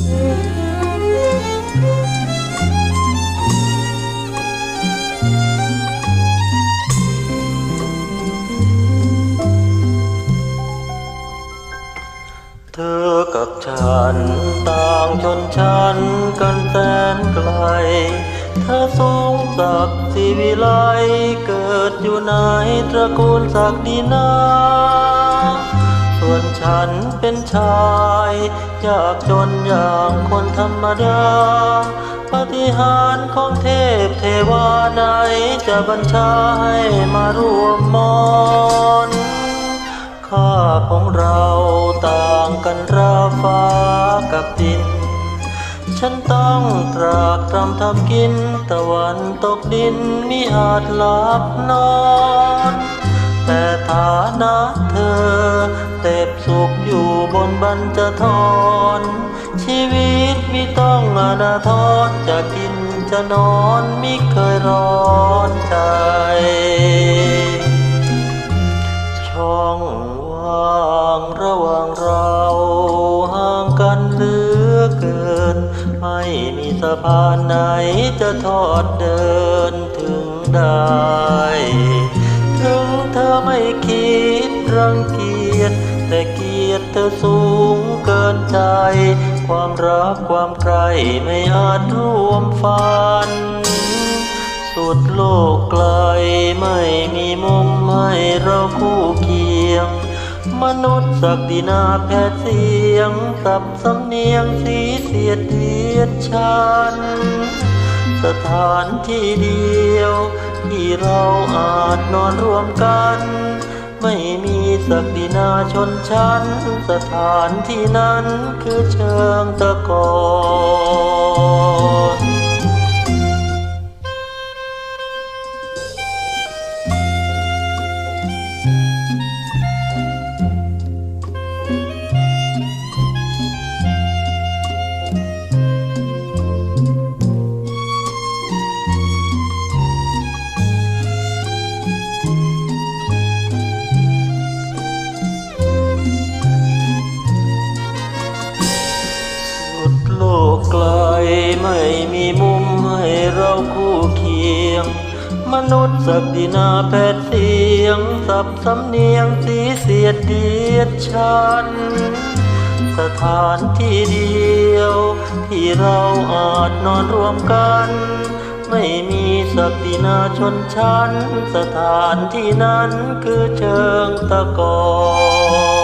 เธอกับฉันต่างชนชั้นกันแสนไกล เธอสูงศักดิ์ศรีวิไลเกิดอยู่ในตระกูลศักดินา ส่วนฉันเป็นชายยากจนอย่างคนธรรมดาปฏิหารของเทพเทวาใดจะบัญชาให้มาร่วมมอนค่าของเราต่างกันราฟ้ากับดิน ฉันต้องตรากตรำทำกิน ตะวันตกดินมิอาจหลับนอน แต่ฐานะเธอเต็บสุขอยู่บนบันจทอนชีวิตมิต้องอนาทรจะกินจะนอนมิเคยร้อนใจ ช่องว่างระหว่างเราห่างกันเหลือเกิน ไม่มีสะพานไหนจะทอดเดินถึงได้ ไม่คิดรังเกียจแต่เกียรติเธอสูงเกินใจ ความรักความใครไม่อาจร่วมฝัน สุดโลกไกลไม่มีมุมให้เราคู่เคียง มนุษย์ศักดินาแพทย์เสียงสับสำเนียงสีเสียดเดียดชัน สถานที่เดียว ที่เราอาจนอนรวมกัน ไม่มีศักดินาชนชั้น สถานที่นั้นคือเชิงตะกอน ไม่มีมุมให้เราคู่เคียง มนุษย์ศักดินาแพทย์เสียง สับสำเนียงสีเสียดเดียดชัน สถานที่เดียว ที่เราอาจนอนรวมกัน ไม่มีศักดินาชนชั้น สถานที่นั้นคือเชิงตะกอน